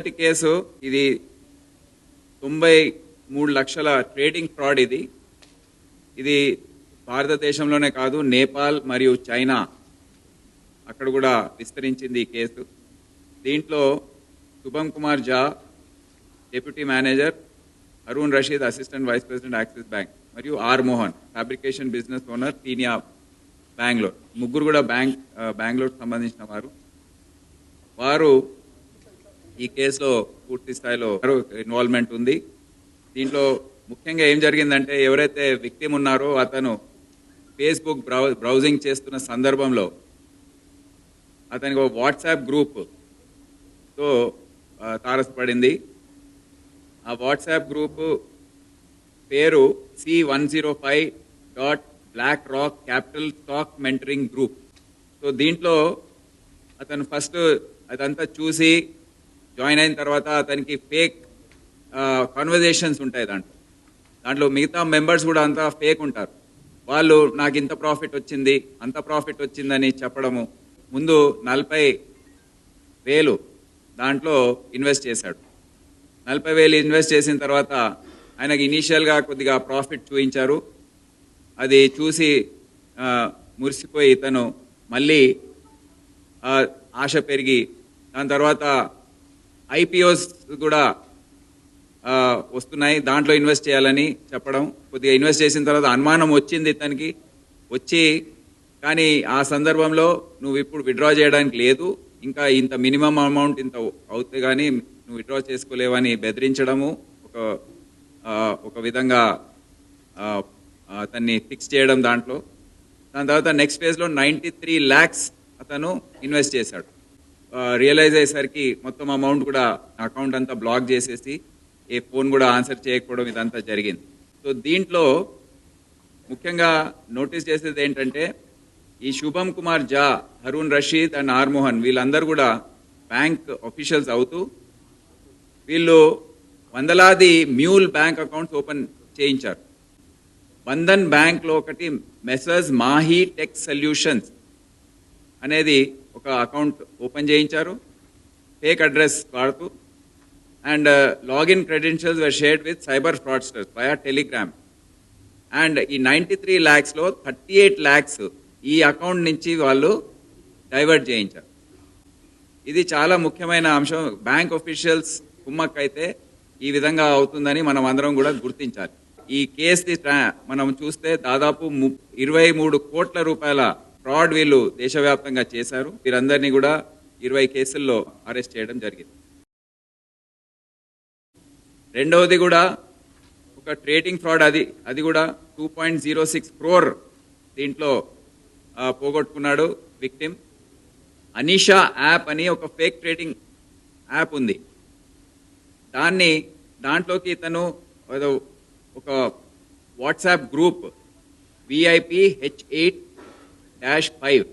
మొదటి కేసు ఇది తొంభై మూడు లక్షల ట్రేడింగ్ ఫ్రాడ్ ఇది. ఇది భారతదేశంలోనే కాదు నేపాల్ మరియు చైనా అక్కడ కూడా విస్తరించింది ఈ కేసు. దీంట్లో Shubham Kumar Jha deputy manager Arun Rasheed assistant vice president Axis bank మరియు R Mohan fabrication business owner తీనియా Bengaluru. ముగ్గురు కూడా బ్యాంక్ బెంగళూరు సంబంధించిన వారు. వారు ఈ కేసులో పూర్తి స్థాయిలో ఇన్వాల్వ్మెంట్ ఉంది. దీంట్లో ముఖ్యంగా ఏం జరిగిందంటే ఎవరైతే విక్టిమ్ ఉన్నారో అతను ఫేస్బుక్ బ్రౌ బ్రౌజింగ్ చేస్తున్న సందర్భంలో అతనికి ఒక వాట్సాప్ గ్రూప్తో తారసపడింది. ఆ వాట్సాప్ గ్రూప్ పేరు C one zero five dot black rock capital stock mentoring group so దీంట్లో అతను ఫస్ట్ అదంతా చూసి జాయిన్ అయిన తర్వాత అతనికి ఫేక్ కన్వర్జేషన్స్ ఉంటాయి దాంట్లో. దాంట్లో మిగతా మెంబర్స్ కూడా అంతా ఫేక్ ఉంటారు. వాళ్ళు నాకు ఇంత ప్రాఫిట్ వచ్చింది అంత ప్రాఫిట్ వచ్చిందని చెప్పడము ముందు నలభై వేలు దాంట్లో ఇన్వెస్ట్ చేశాడు. నలభై వేలు ఇన్వెస్ట్ చేసిన తర్వాత ఆయనకి ఇనీషియల్గా కొద్దిగా ప్రాఫిట్ చూపించారు. అది చూసి మురిసిపోయి ఇతను మళ్ళీ ఆశ పెరిగి దాని తర్వాత ఐపీఓస్ కూడా వస్తున్నాయి. దాంట్లో ఇన్వెస్ట్ చేయాలని చెప్పడం. కొద్దిగా ఇన్వెస్ట్ చేసిన తర్వాత అనుమానం వచ్చింది ఇతనికి. వచ్చి కానీ ఆ సందర్భంలో నువ్వు ఇప్పుడు విత్డ్రా చేయడానికి లేదు. ఇంకా ఇంత మినిమం అమౌంట్ ఇంత అవుతే కానీ నువ్వు విడ్రా చేసుకోలేవని బెదిరించడము ఒక ఒక విధంగా అతన్ని ఫిక్స్ చేయడం దాంట్లో. దాని తర్వాత నెక్స్ట్ ఫేజ్లో నైంటీ త్రీ ల్యాక్స్ అతను ఇన్వెస్ట్ చేశాడు. రియలైజ్ అయ్యేసరికి మొత్తం అమౌంట్ కూడా అకౌంట్ అంతా బ్లాక్ చేసేసి ఏ ఫోన్ కూడా ఆన్సర్ చేయకపోవడం ఇదంతా జరిగింది. సో దీంట్లో ముఖ్యంగా నోటీస్ చేసేది ఏంటంటే ఈ శుభం కుమార్ జా హరూన్ రషీద్ అండ్ ఆర్మోహన్ వీళ్ళందరూ కూడా బ్యాంక్ అఫీషియల్స్ అవుతూ వీళ్ళు వందలాది మ్యూల్ బ్యాంక్ అకౌంట్స్ ఓపెన్ చేయించారు. బంధన్ బ్యాంక్లో ఒకటి మెసర్స్ మాహీ టెక్ సొల్యూషన్స్ అనేది ఒక అకౌంట్ ఓపెన్ చేయించారు ఫేక్ అడ్రస్ వాడుతూ and uh, login credentials were shared with cyber fraudsters via Telegram and ఈ నైంటీ త్రీ ల్యాక్స్లో థర్టీ ఎయిట్ ల్యాక్స్ ఈ అకౌంట్ నుంచి వాళ్ళు డైవర్ట్ చేయించారు. ఇది చాలా ముఖ్యమైన అంశం. బ్యాంక్ ఒఫీషియల్స్ కుమ్మక్ అయితే ఈ విధంగా అవుతుందని మనం అందరం కూడా గుర్తించాలి. ఈ కేసు మనం చూస్తే దాదాపు ము- ఇరవై మూడు కోట్ల రూపాయల ఫ్రాడ్ వీళ్ళు దేశవ్యాప్తంగా చేశారు. వీరందరినీ కూడా ఇరవై కేసుల్లో అరెస్ట్ చేయడం జరిగింది. రెండవది కూడా ఒక ట్రేడింగ్ ఫ్రాడ్ అది. అది కూడా two point zero six crore దీంట్లో పోగొట్టుకున్నాడు విక్టిమ్. అనీషా యాప్ అని ఒక ఫేక్ ట్రేడింగ్ యాప్ ఉంది. దాన్ని దాంట్లోకి ఇతను ఒక WhatsApp group VIP H eight dash five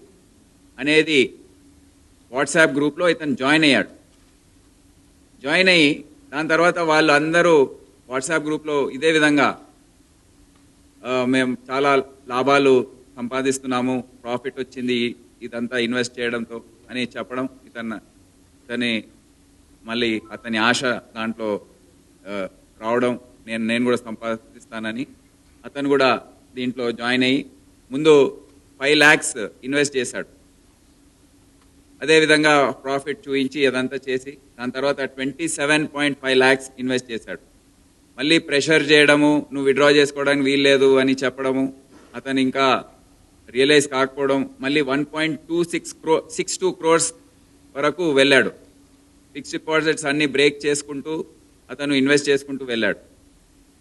అనేది వాట్సాప్ గ్రూప్లో ఇతను జాయిన్ అయ్యాడు. జాయిన్ అయ్యి దాని తర్వాత వాళ్ళు అందరూ వాట్సాప్ గ్రూప్లో ఇదే విధంగా మేము చాలా లాభాలు సంపాదిస్తున్నాము ప్రాఫిట్ వచ్చింది ఇదంతా ఇన్వెస్ట్ చేయడంతో అని చెప్పడం ఇతను ఇతని మళ్ళీ అతని ఆశ దాంట్లో రావడం నేను నేను కూడా సంపాదిస్తానని అతను కూడా దీంట్లో జాయిన్ అయ్యి ముందు ఫైవ్ ల్యాక్స్ ఇన్వెస్ట్ చేశాడు. అదేవిధంగా ప్రాఫిట్ చూపించి అదంతా చేసి దాని తర్వాత twenty seven point five lakhs invest చేశాడు. మళ్ళీ ప్రెషర్ చేయడము నువ్వు విడ్రా చేసుకోవడానికి వీల్లేదు అని చెప్పడము అతను ఇంకా రియలైజ్ కాకపోవడం మళ్ళీ one point two six crore six two crores వరకు వెళ్ళాడు. ఫిక్స్డ్ డిపాజిట్స్ అన్ని బ్రేక్ చేసుకుంటూ అతను ఇన్వెస్ట్ చేసుకుంటూ వెళ్ళాడు.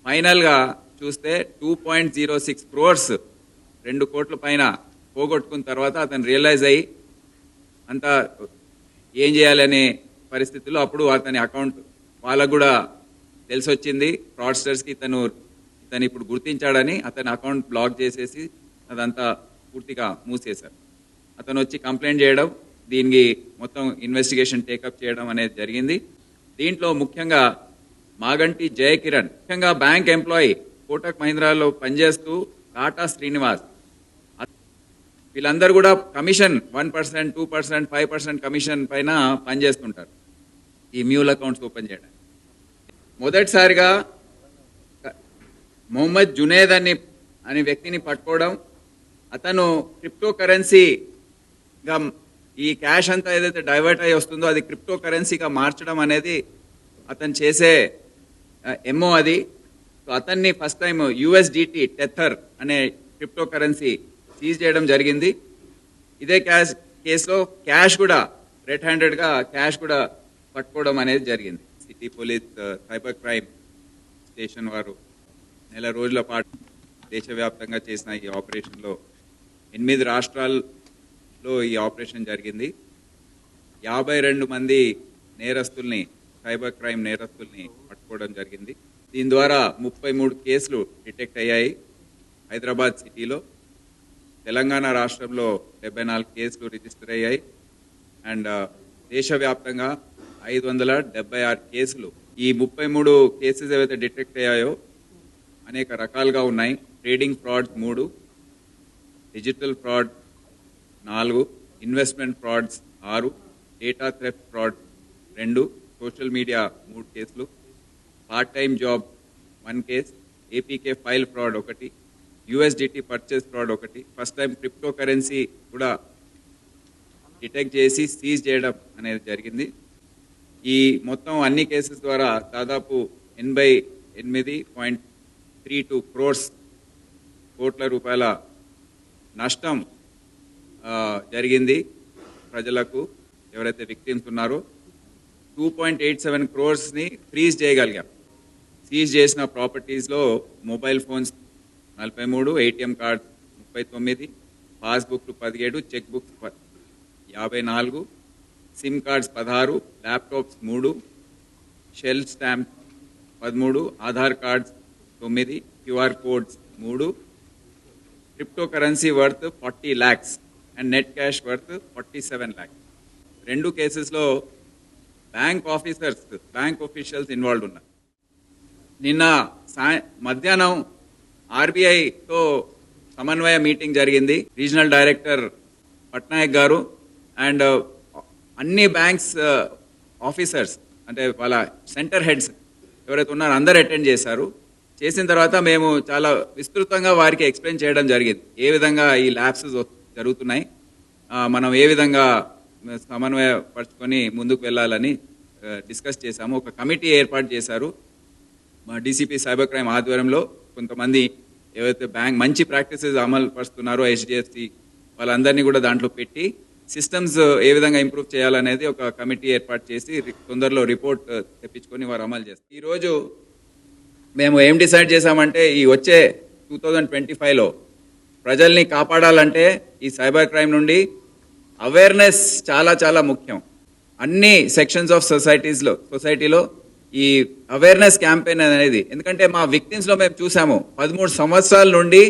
ఫైనల్గా చూస్తే two point zero six crores రెండు కోట్ల పైన పోగొట్టుకున్న తర్వాత అతను రియలైజ్ అయ్యి అంతా ఏం చేయాలనే పరిస్థితుల్లో అప్పుడు అతని అకౌంట్ వాళ్ళకు కూడా తెలిసి వచ్చింది ఫ్రాడ్స్టర్స్కి ఇతను ఇతను ఇప్పుడు గుర్తించాడని అతని అకౌంట్ బ్లాక్ చేసేసి అదంతా పూర్తిగా మూసేశారు. అతను వచ్చి కంప్లైంట్ చేయడం దీనికి మొత్తం ఇన్వెస్టిగేషన్ టేకప్ చేయడం అనేది జరిగింది. దీంట్లో ముఖ్యంగా మాగంటి జయకిరణ్ ముఖ్యంగా బ్యాంక్ ఎంప్లాయీ కోటక్ మహీంద్రాలో పనిచేస్తూ టాటా శ్రీనివాస్ వీళ్ళందరూ కూడా commission one percent two percent five percent commission పైన పనిచేస్తుంటారు. ఈ మ్యూల్ అకౌంట్స్ ఓపెన్ చేయడానికి. మొదటిసారిగా మొహమ్మద్ జునేద్ అని అనే వ్యక్తిని పట్టుకోవడం అతను క్రిప్టో కరెన్సీగా ఈ క్యాష్ అంతా ఏదైతే డైవర్ట్ అయ్యి వస్తుందో అది క్రిప్టో కరెన్సీగా మార్చడం అనేది అతను చేసే ఎమ్మో అది. సో అతన్ని ఫస్ట్ టైం యుఎస్డిటి టెథర్ అనే క్రిప్టో కరెన్సీ సీజ్ చేయడం జరిగింది. ఇదే క్యాష్ కేసులో క్యాష్ కూడా రెడ్ హ్యాండెడ్గా క్యాష్ కూడా పట్టుకోవడం అనేది జరిగింది. City police cyber crime station వారు నెల రోజుల పాటు దేశవ్యాప్తంగా చేసిన ఈ ఆపరేషన్లో ఎనిమిది రాష్ట్రాల్లో ఈ ఆపరేషన్ జరిగింది. యాభై రెండు మంది నేరస్తుల్ని సైబర్ క్రైమ్ నేరస్తుల్ని పట్టుకోవడం జరిగింది. దీని ద్వారా ముప్పై మూడు కేసులు డిటెక్ట్ అయ్యాయి హైదరాబాద్ సిటీలో. తెలంగాణ రాష్ట్రంలో డెబ్బై నాలుగు కేసులు రిజిస్టర్ అయ్యాయి. అండ్ uh, దేశవ్యాప్తంగా ఐదు వందల డెబ్బై ఆరు కేసులు. ఈ ముప్పై మూడు కేసెస్ ఏవైతే డిటెక్ట్ అయ్యాయో అనేక రకాలుగా ఉన్నాయి. ట్రేడింగ్ ఫ్రాడ్ మూడు డిజిటల్ ఫ్రాడ్ నాలుగు ఇన్వెస్ట్మెంట్ ఫ్రాడ్స్ ఆరు డేటా థెఫ్ట్ ఫ్రాడ్ రెండు సోషల్ మీడియా మూడు కేసులు. Part time job one case APK file fraud ఒకటి యుఎస్డిటి పర్చేస్ ఫ్రాడ్ ఒకటి. ఫస్ట్ టైం క్రిప్టో కరెన్సీ కూడా డిటెక్ట్ చేసి సీజ్ చేయడం అనేది జరిగింది. ఈ మొత్తం అన్ని కేసెస్ ద్వారా దాదాపు ఎనభై ఎనిమిది పాయింట్ త్రీ టూ క్రోర్స్ కోట్ల రూపాయల నష్టం జరిగింది ప్రజలకు ఎవరైతే విక్టిమ్స్ ఉన్నారో. టూ పాయింట్ ఎయిట్ సెవెన్ క్రోర్స్ని ఫ్రీజ్ చేయగలిగాం. సీజ్ చేసిన ప్రాపర్టీస్లో మొబైల్ ఫోన్స్ నలభై మూడు ఏటీఎం కార్డ్ ముప్పై తొమ్మిది పాస్బుక్లు పదిహేడు చెక్ బుక్స్ యాభై నాలుగు సిమ్ కార్డ్స్ పదహారు ల్యాప్టాప్స్ మూడు షెల్ స్టాంప్ పదమూడు ఆధార్ కార్డ్స్ తొమ్మిది క్యూఆర్ కోడ్స్ మూడు crypto currency worth forty lakhs and net cash worth forty seven lakhs. రెండు కేసెస్లో bank officers bank officials involve ఉన్నారు. నిన్న సాయ మధ్యాహ్నం ఆర్బీఐతో సమన్వయ మీటింగ్ జరిగింది. రీజనల్ డైరెక్టర్ పట్నాయక్ గారు అండ్ uh, అన్ని బ్యాంక్స్ uh, ఆఫీసర్స్ అంటే వాళ్ళ సెంటర్ హెడ్స్ ఎవరైతే ఉన్నారో అందరు అటెండ్ చేశారు. చేసిన తర్వాత మేము చాలా విస్తృతంగా వారికి ఎక్స్ప్లెయిన్ చేయడం జరిగింది. ఏ విధంగా ఈ ల్యాబ్స్ జరుగుతున్నాయి మనం ఏ విధంగా సమన్వయపరచుకొని ముందుకు వెళ్ళాలని uh, డిస్కస్ చేశాము. ఒక కమిటీ ఏర్పాటు చేశారు మా డీసీపీ సైబర్ క్రైమ్ ఆధ్వర్యంలో. కొంతమంది ఏవైతే బ్యాంక్ మంచి ప్రాక్టీసెస్ అమలు పరుస్తున్నారో హెచ్డిఎఫ్సి వాళ్ళందరినీ కూడా దాంట్లో పెట్టి సిస్టమ్స్ ఏ విధంగా ఇంప్రూవ్ చేయాలనేది ఒక కమిటీ ఏర్పాటు చేసి తొందరలో రిపోర్ట్ తెప్పించుకొని వారు అమలు చేస్తారు. ఈరోజు మేము ఏం డిసైడ్ చేశామంటే ఈ వచ్చే టూ థౌజండ్ ట్వంటీ ఫైవ్లో ప్రజల్ని కాపాడాలంటే ఈ సైబర్ క్రైమ్ నుండి అవేర్నెస్ చాలా చాలా ముఖ్యం. అన్ని సెక్షన్స్ ఆఫ్ సొసైటీస్లో సొసైటీలో ఈ అవేర్నెస్ క్యాంపెయిన్ అనేది. ఎందుకంటే మా విక్టిమ్స్లో మేము చూసాము పదమూడు సంవత్సరాల నుండి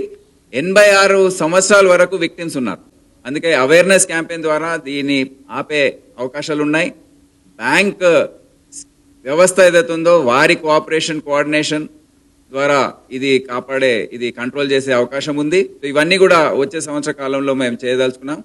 ఎనభై ఆరు సంవత్సరాల వరకు విక్టిమ్స్ ఉన్నారు. అందుకే అవేర్నెస్ క్యాంపెయిన్ ద్వారా దీన్ని ఆపే అవకాశాలు ఉన్నాయి. బ్యాంక్ వ్యవస్థ ఏదైతే ఉందో వారి కోఆపరేషన్ కోఆర్డినేషన్ ద్వారా ఇది కాపాడే ఇది కంట్రోల్ చేసే అవకాశం ఉంది. ఇవన్నీ కూడా వచ్చే సంవత్సర కాలంలో మేము చేయదలుచుకున్నాం.